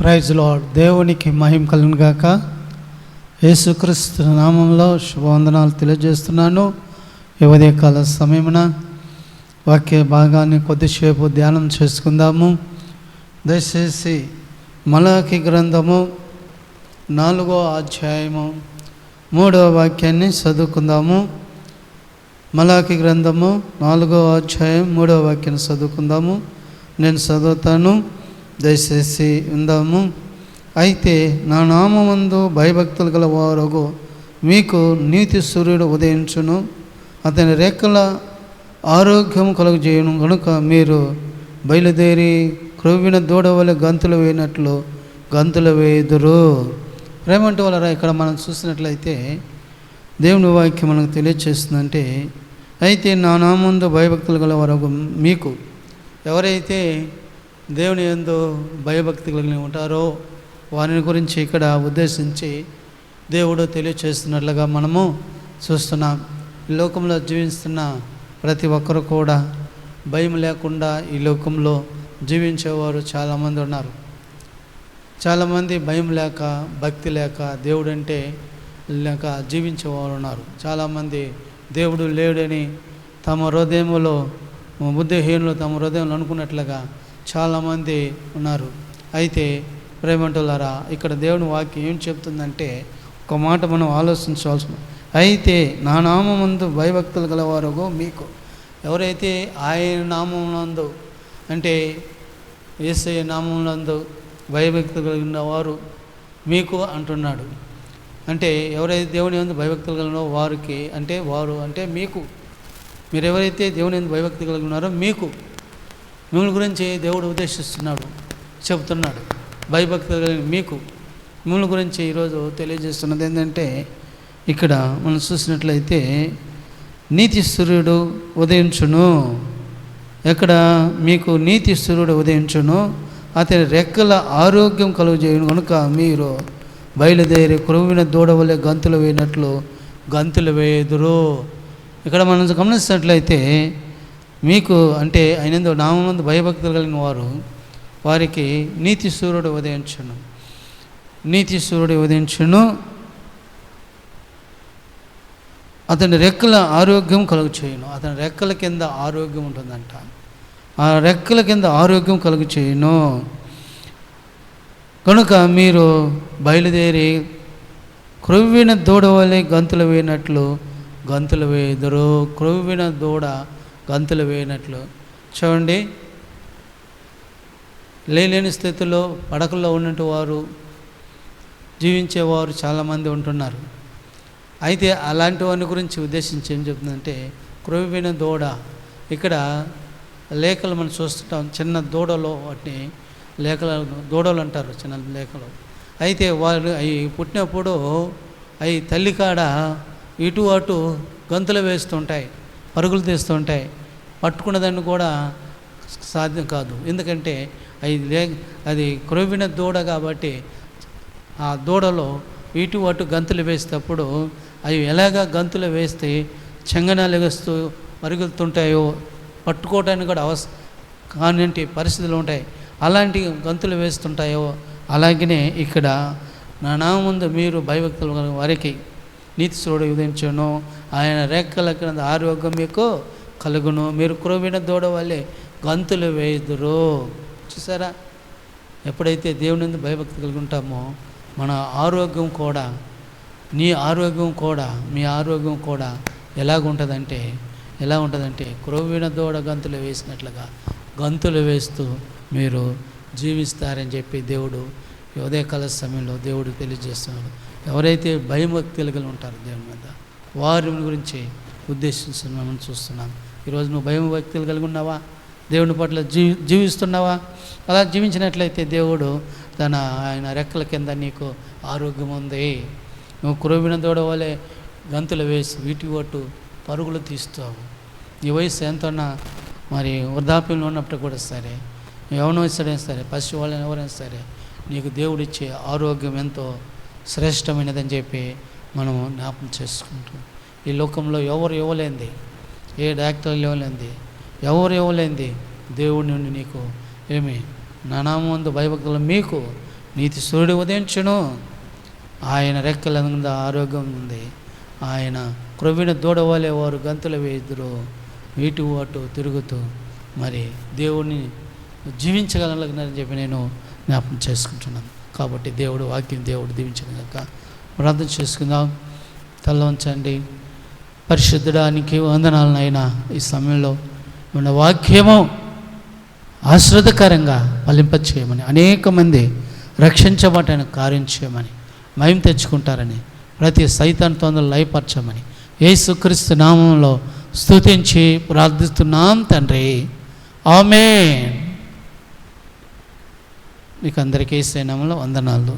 Praise lord దేవునికి మహిమ కలుగును గాక. యేసుక్రీస్తు నామంలో శుభవందనాలు తెలియజేస్తున్నాను. ఈ కాల సమయమున వాక్య భాగాన్ని కొద్దిసేపు ధ్యానం చేసుకుందాము. దయచేసి మలాకి గ్రంథము నాలుగో అధ్యాయము మూడవ వాక్యాన్ని చదువుకుందాము. మలాకి గ్రంథము నాలుగో అధ్యాయం మూడవ వాక్యాన్ని చదువుకుందాము. నేను చదువుతాను. దయచేసి ఉందాము అయితే నా నామందు భయభక్తులు గల వారు మీకు నీతి సూర్యుడు ఉదయించును. అతని రెక్కల ఆరోగ్యం కలుగజేయను. కనుక మీరు బయలుదేరి క్రొవ్విన దూడవల గంతులు వేయినట్లు గంతులు వేయుదురు. ప్రేమంటే వాళ్ళరా ఇక్కడ మనం చూసినట్లయితే దేవుని వాక్యం మనకు తెలియచేస్తుందంటే అయితే నా నామందు భయభక్తులు గల వరకు మీకు ఎవరైతే దేవుని ఎందు భయభక్తి కలిగి ఉంటారో వారిని గురించి ఇక్కడ ఉద్దేశించి దేవుడు తెలియచేస్తున్నట్లుగా మనము చూస్తున్నాం. ఈ లోకంలో జీవిస్తున్న ప్రతి ఒక్కరు కూడా భయం లేకుండా ఈ లోకంలో జీవించేవారు చాలామంది ఉన్నారు. చాలామంది భయం లేక భక్తి లేక దేవుడు అంటే లేక జీవించేవారు ఉన్నారు. చాలామంది దేవుడు లేడని తమ హృదయంలో బుద్ధిహీనులు తమ హృదయంలో అనుకున్నట్లుగా చాలామంది ఉన్నారు. అయితే ప్రేమంటులారా ఇక్కడ దేవుని వాక్యం ఏం చెప్తుందంటే ఒక మాట మనం ఆలోచించవలసిన అయితే నా నామందు భయభక్తులు గలవారు మీకు. ఎవరైతే ఆయన నామమునందు అంటే ఏసయ్య నామమునందు భయభక్తులు కలిగిన వారు మీకు అంటున్నాడు. అంటే ఎవరైతే దేవుని ఎందు భయభక్తులు కలిగినో వారికి అంటే వారు అంటే మీకు. మీరు ఎవరైతే దేవుని ఎందు భయభక్తి కలిగి ఉన్నారో మీకు. మిమ్మల్ని గురించి దేవుడు ఉద్దేశిస్తున్నాడు చెబుతున్నాడు భయభక్తులు కలిగిన మీకు. మిమ్మల్ని గురించి ఈరోజు తెలియజేస్తున్నది ఏంటంటే ఇక్కడ మనం చూసినట్లయితే నీతి సూర్యుడు ఉదయించును. ఎక్కడ మీకు నీతి సూర్యుడు ఉదయించును అతని రెక్కల ఆరోగ్యం కలుగజేయను కనుక మీరు బయలుదేరి కురువిన దూడవలే గంతులు వేయినట్లు గంతులు వేయదురు. ఇక్కడ మనం గమనిస్తున్నట్లయితే మీకు అంటే ఆయనందు నామందు భయభక్తులు కలిగిన వారు వారికి నీతి సూర్యుడు ఉదయించను. నీతి సూర్యుడు ఉదయించను. అతని రెక్కల ఆరోగ్యం కలుగు చేయను అతని రెక్కల కింద ఆరోగ్యం ఉంటుందంట. ఆ రెక్కల కింద ఆరోగ్యం కలుగు చేయను కనుక మీరు బయలుదేరి క్రొవ్విన దూడ వలె గంతులు వేయనట్లు గంతులు వేయుదురు. క్రొవ్విన దూడ గంతులు వేయనట్లు. చూడండి. లేలేని స్థితిలో పడకల్లో ఉన్నట్టు వారు జీవించేవారు చాలామంది ఉంటున్నారు. అయితే అలాంటి వారిని గురించి ఉద్దేశించి ఏం చెప్తుందంటే క్రొవ్విన దూడ. ఇక్కడ లేఖలు మనం చూస్తుంటాం. చిన్న దూడలో వాటిని లేఖలు దూడలు అంటారు చిన్న లేఖలు. అయితే వాళ్ళు అవి పుట్టినప్పుడు అవి తల్లి కాడ ఇటు అటు గంతులు వేస్తుంటాయి. పరుగులు తీస్తుంటాయి పట్టుకున్నదాన్ని కూడా సాధ్యం కాదు. ఎందుకంటే అది లే అది క్రొవ్విన దూడ కాబట్టి ఆ దూడలో ఇటు అటు గంతులు వేసేటప్పుడు అవి ఎలాగా గంతులు వేస్తే చెంగనాలు ఎగస్తూ పరుగులుతుంటాయో పట్టుకోవడానికి కూడా అవస కానింటి పరిస్థితులు ఉంటాయి. అలాంటి గంతులు వేస్తుంటాయో అలాగనే ఇక్కడ నా నామందు మీరు భయభక్తులు వారికి నీతి సూడు ఉదయించను. ఆయన రెక్కల క్రింద ఆరోగ్యం మీకు కలుగును. మీరు క్రోవిన దూడ వల్లే గంతులు వేయుదురు. చూసారా? ఎప్పుడైతే దేవుని భయభక్తి కలిగి ఉంటామో మన ఆరోగ్యం కూడా నీ ఆరోగ్యం కూడా మీ ఆరోగ్యం కూడా ఎలాగుంటుందంటే ఎలా ఉంటుందంటే క్రోవిన దూడ గంతులు వేసినట్లుగా గంతులు వేస్తూ మీరు జీవిస్తారని చెప్పి దేవుడు ఉదయకాల సమయంలో దేవుడు తెలియజేస్తున్నాడు. ఎవరైతే భయభక్తులు కలిగి ఉంటారో దేవుని మీద వారి గురించి ఉద్దేశిస్తున్నామని చూస్తున్నాం. ఈరోజు నువ్వు భయం భక్తులు కలిగి ఉన్నావా? దేవుని పట్ల జీవి జీవిస్తున్నావా? అలా జీవించినట్లయితే దేవుడు తన ఆయన రెక్కల కింద నీకు ఆరోగ్యం ఉంది. నువ్వు కురువిన దూడ వలె గంతులు వేసి వీటి ఒట్టు పరుగులు తీస్తావు. నీ వయసు ఎంతన్నా మరి వృద్ధాప్యంలో ఉన్నప్పుడు కూడా సరే ఎవరినో సరే సరే పసి వాళ్ళని ఎవరైనా సరే నీకు దేవుడిచ్చే ఆరోగ్యం ఎంతో శ్రేష్టమైనదని చెప్పి మనం జ్ఞాపం చేసుకుంటాం ఈ లోకంలో ఎవరు ఇవ్వలేంది ఏ డాక్టర్లు ఇవ్వలేంది ఎవరు ఇవ్వలేంది దేవుడి నుండి నీకు ఏమి? నానామందు భయభక్తులు మీకు నీతి సూర్యుడు ఉదయించును. ఆయన రెక్కల ఆరోగ్యం ఉంది. ఆయన క్రొవ్విన దూడవలే వారు గంతులు వేదురు ఇటు అటు తిరుగుతూ మరి దేవుణ్ణి జీవించగలగనని చెప్పి నేను జ్ఞాపకం చేసుకుంటున్నాను. కాబట్టి దేవుడు వాక్యం దేవుడు దీవించిన కనుక ప్రార్థన చేసుకుందాం. తల ఉంచండి పరిశుద్ధడానికి వందనాలనైనా ఈ సమయంలో మన వాక్యము ఆశ్రదకరంగా ఫలింపచేయమని అనేక మంది రక్షించబడిన కార్యం చేయమని మయం తెచ్చుకుంటారని ప్రతి సైతాన్ తొందరలు లయపరచమని యేసుక్రీస్తు నామంలో స్తుతించి ప్రార్థిస్తున్నాం తండ్రి. ఆమె మీకు అందరికీ సేనములు వందనాలు.